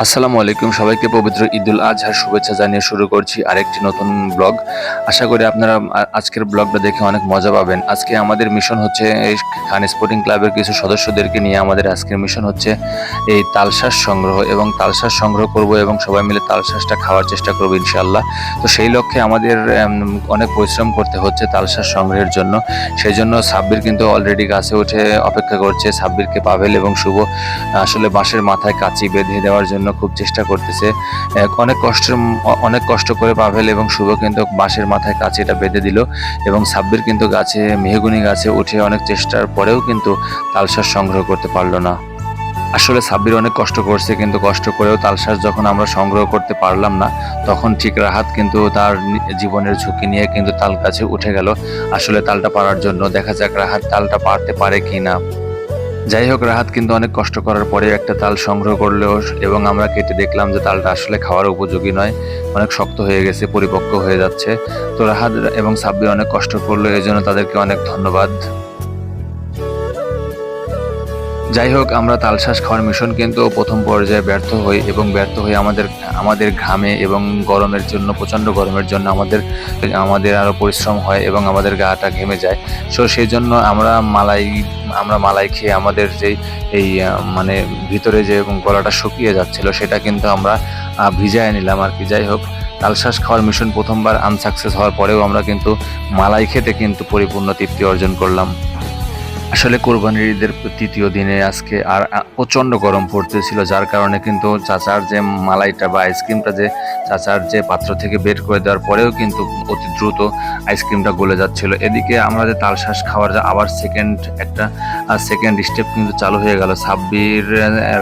আসসালামু আলাইকুম সবাইকে, পবিত্র ঈদুল আজহার শুভেচ্ছা জানিয়ে শুরু করছি আরেকটি নতুন ব্লগ। আশা করি আপনারা আজকের ব্লগটা দেখে অনেক মজা পাবেন। আজকে আমাদের মিশন হচ্ছে এই খান স্পোর্টিং ক্লাবের কিছু সদস্যদেরকে নিয়ে আমাদের আজকের মিশন হচ্ছে এই তালশ্বাস সংগ্রহ এবং তালশ্বাস সংগ্রহ করব এবং সবাই মিলে তালশ্বাসটা খাওয়ার চেষ্টা করব ইনশাল্লাহ তো সেই লক্ষ্যে আমাদের অনেক পরিশ্রম করতে হচ্ছে তালশ্বাস সংগ্রহের জন্য। সেই জন্য সাব্বির কিন্তু অলরেডি গাছে উঠে অপেক্ষা করছে সাব্বিরকে পাভেল এবং শুভ, আসলে বাঁশের মাথায় কাঁচি বেঁধে দেওয়ার জন্য। খুব চেষ্টা করতেছে। অনেক কষ্ট অনেক কষ্ট করে পাভেল এবং শুভ কিন্তু বাঁশের মাথায় কাঁচিটা বেঁধে দিল এবং সাব্বির কিন্তু গাছে, মেহগুনি গাছে উঠে অনেক চেষ্টার পরেও কিন্তু তালশ্বাস সংগ্রহ করতে পারল না। আসলে সাব্বির অনেক কষ্ট করছে কিন্তু কষ্ট করেও তালশ্বাস যখন আমরা সংগ্রহ করতে পারলাম না, তখন ঠিক রাহাত কিন্তু তার জীবনের ঝুঁকি নিয়ে কিন্তু তাল গাছে উঠে গেল। আসলে তালটা পারার জন্য। দেখা যাক রাহাত তালটা পারতে পারে কি না যাই হোক রাহাত কিন্তু অনেক কষ্ট করার পরে একটা তাল সংগ্রহ করলেও এবং আমরা কেটে দেখলাম যে তালটা আসলে খাওয়ার উপযোগী নয়। অনেক শক্ত হয়ে গেছে, পরিপক্ক হয়ে যাচ্ছে। তো রাহাত এবং সাব্বির অনেক কষ্ট করল এই জন্য তাদেরকে অনেক ধন্যবাদ। যাই হোক আমরা তালশ্বাস খাওয়ার মিশন কিন্তু প্রথম পর্যায়ে ব্যর্থ হই এবং ব্যর্থ হয়ে আমাদের আমাদের ঘামে এবং গরমের জন্য, প্রচণ্ড গরমের জন্য আমাদের আমাদের আরও পরিশ্রম হয় এবং আমাদের গাটা ঘেমে যায়। সো সেই জন্য আমরা মালাই আমরা মালাই খেয়ে আমাদের যেই, এই মানে ভিতরে যে গলাটা শুকিয়ে যাচ্ছিল, সেটা কিন্তু আমরা ভিজায় নিলাম আর কি। যাই হোক তালশ্বাস খাওয়ার মিশন প্রথমবার আনসাকসেস হওয়ার পরেও আমরা কিন্তু মালাই খেতে কিন্তু পরিপূর্ণ তৃপ্তি অর্জন করলাম। আসলে কোরবানির ঈদের তৃতীয় দিনে আজকে আর প্রচণ্ড গরম পড়তেছিল, যার কারণে কিন্তু চাচার যে মালাইটা বা আইসক্রিমটা যে চাচার যে পাত্র থেকে বের করে দেওয়ার পরেও কিন্তু অতি দ্রুত আইসক্রিমটা গলে যাচ্ছিল। এদিকে আমরা যে তালশ্বাস খাওয়ার যে আবার সেকেন্ড একটা সেকেন্ড স্টেপ কিন্তু চালু হয়ে গেল। সাব্বির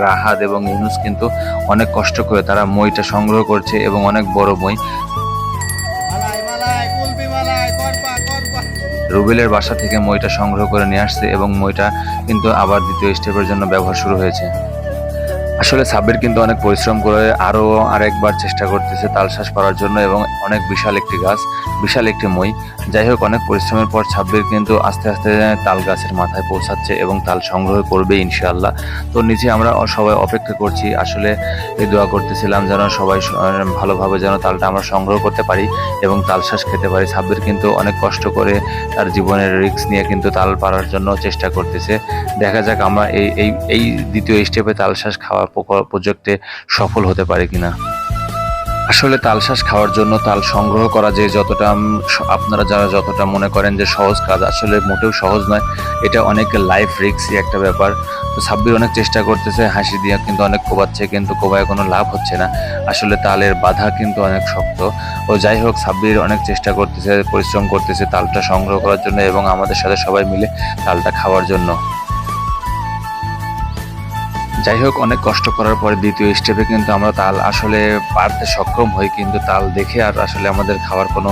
রাহাত এবং ইউনুস কিন্তু অনেক কষ্ট করে তারা মইটা সংগ্রহ করছে এবং অনেক বড় মই। মালাই মালাই মালাই রুবেলের বাসা থেকে মইটা সংগ্রহ করে নিয়ে আসছে এবং মইটা কিন্তু আবার দ্বিতীয় স্টেপের জন্য ব্যবহার শুরু হয়েছে। আসলে সাব্বির কিন্তু অনেক পরিশ্রম করে আরও আরেকবার চেষ্টা করতেছে তালশ্বাস পাওয়ার জন্য এবং অনেক বিশাল একটি গাছ, বিশাল একটি মই। যাই হোক, অনেক পরিশ্রমের পর সাব্বির কিন্তু আস্তে আস্তে তাল গাছের মাথায় পৌঁছাচ্ছে এবং তাল সংগ্রহ করবে ইনশাআল্লাহ। তো নিচে আমরা সবাই অপেক্ষা করছি, আসলে এই দোয়া করতেছিলাম যেন সবাই ভালোভাবে যেন তালটা আমরা সংগ্রহ করতে পারি এবং তালশ্বাস খেতে পারি। সাব্বির কিন্তু অনেক কষ্ট করে তার জীবনের রিস্ক নিয়ে কিন্তু তাল পারার জন্য চেষ্টা করতেছে। দেখা যাক আমরা এই এই দ্বিতীয় স্টেপে তালশ্বাস খাওয়ার প্রজেক্টে সফল হতে পারি কিনা। আসলে তালশ্বাস খাওয়ার জন্য তাল সংগ্রহ করা যে যতটা আপনারা যারা যতটা মনে করেন যে সহজ কাজ, আসলে মোটেও সহজ নয়। এটা অনেক লাইফ রিক্সি একটা ব্যাপার। তো সাব্বির অনেক চেষ্টা করতেছে, হাসি দিয়ে কিন্তু অনেক কোবাচ্ছে, কিন্তু কোবায় কোনো লাভ হচ্ছে না। আসলে তালের বাধা কিন্তু অনেক শক্ত। ও যাই হোক, সাব্বির অনেক চেষ্টা করতেছে, পরিশ্রম করতেছে তালটা সংগ্রহ করার জন্য এবং আমাদের সাথে সবাই মিলে তালটা খাওয়ার জন্য। যাই হোক, অনেক কষ্ট করার পরে দ্বিতীয় স্টেপে কিন্তু আমরা তাল আসলে পারতে সক্ষম হই, কিন্তু তাল দেখে আর আসলে আমাদের খাওয়ার কোনো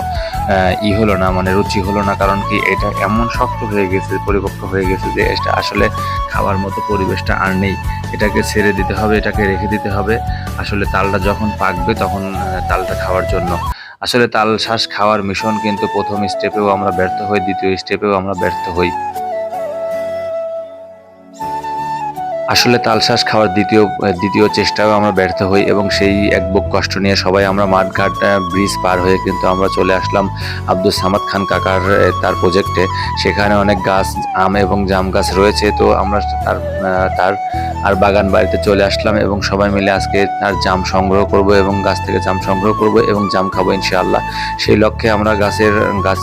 ই হলো না মানে রুচি হলো না, কারণ কি এটা এমন শক্ত হয়ে গেছে, পরিপক্ক হয়ে গেছে যে এটা আসলে খাওয়ার মতো পরিবেশটা আর নেই। এটাকে ছেড়ে দিতে হবে, এটাকে রেখে দিতে হবে। আসলে তালটা যখন পাকবে তখন তালটা খাওয়ার জন্য। আসলে তাল শ্বাস খাওয়ার মিশন কিন্তু প্রথম স্টেপেও আমরা ব্যর্থ হই, দ্বিতীয় স্টেপেও আমরা ব্যর্থ হই। আসলে তালশ্বাস খাওয়ার দ্বিতীয় দ্বিতীয় চেষ্টাও আমরা ব্যর্থ হই এবং সেই এক বুক কষ্ট নিয়ে সবাই আমরা মাঠঘাট ব্রিজ পার হয়ে কিন্তু আমরা চলে আসলাম আব্দুল সামাদ খান কাকার তার প্রজেক্টে সেখানে অনেক গাছ, আম এবং জাম গাছ রয়েছে। তো আমরা তার তার আর বাগান বাড়িতে চলে আসলাম এবং সবাই মিলে আজকে তার জাম সংগ্রহ করব এবং গাছ থেকে জাম সংগ্রহ করব এবং জাম খাব ইনশাআল্লাহ। সেই লক্ষ্যে আমরা গাছের, গাছ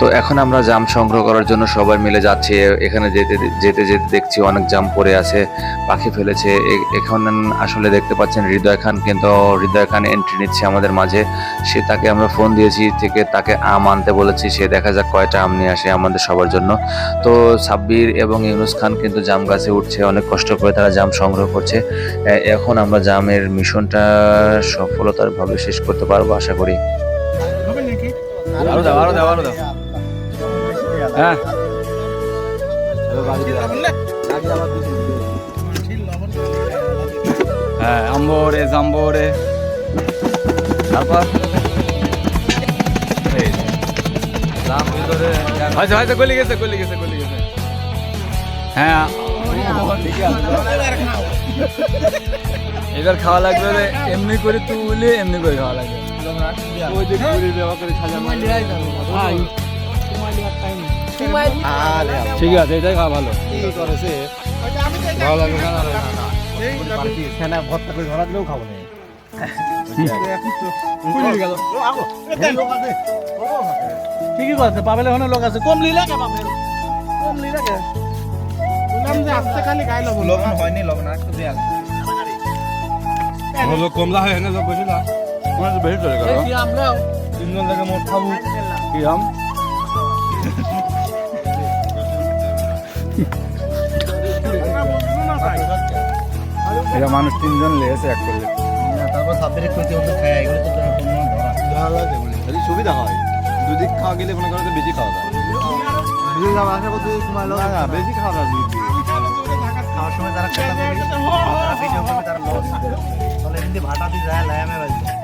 তো এখন আমরা জাম সংগ্রহ করার জন্য সবাই মিলে যাচ্ছি। এখানে যেতে যেতে যেতে দেখছি অনেক জাম পড়ে আছে পাখি ফেলেছে। এখন আসলে দেখতে পাচ্ছেন হৃদয় খান কিন্তু হৃদয় খান এন্ট্রি নিচ্ছে আমাদের মাঝে। সে তাকে আমরা ফোন দিয়েছি থেকে তাকে আম আনতে বলেছি। সে দেখা যাক কয়টা আম নিয়ে আসে আমাদের সবার জন্য। তো সাব্বির এবং ইউনুস খান কিন্তু জাম গাছে উঠছে অনেক কষ্ট করে তারা জাম সংগ্রহ করছে। এখন আমরা জামের মিশনটা সফলতার ভাবে শেষ করতে পারব আশা করি। আরও দাও, আরও দাও, আরও দাও। হ্যাঁ। হ্যাঁ আম্বরে জাম্বরে তারপর? হয়েছে গলি গেছে গলি গেছে গলি গেছে। হ্যাঁ। এবার খাওয়া লাগবে এমনি করে তুলে এমনি করে খাওয়া লাগবে। ওই যে ঘুরে দেওয়া করে সাজানো আরে ঠিক আছে এটাই খাওয়া ভালো কি করেছে ভালো লাগবে না না না ভর্তা করে ধরা দিলেও না লোক আছে কম লিলা কে পাবেল কম কে গাইল লবণ হয়নি লবণ আর একটু কমলা হয় না লোক বেশি না বেশি চলে গেল খাব কি আম? এরা মানুষ তিনজন লেগেছে এক করলে। তারপর সাপের ক্ষতি হতো খায় এগুলো তো ধরা সুবিধা হয়। দুদিক খাওয়া গেলে মনে করো বেশি খাওয়া দাওয়া বেশি খাওয়া বেশি খাওয়া দাওয়া খাওয়ার সময় তারা তারা ভাটা দিয়ে যায় লায়ামে বাজছে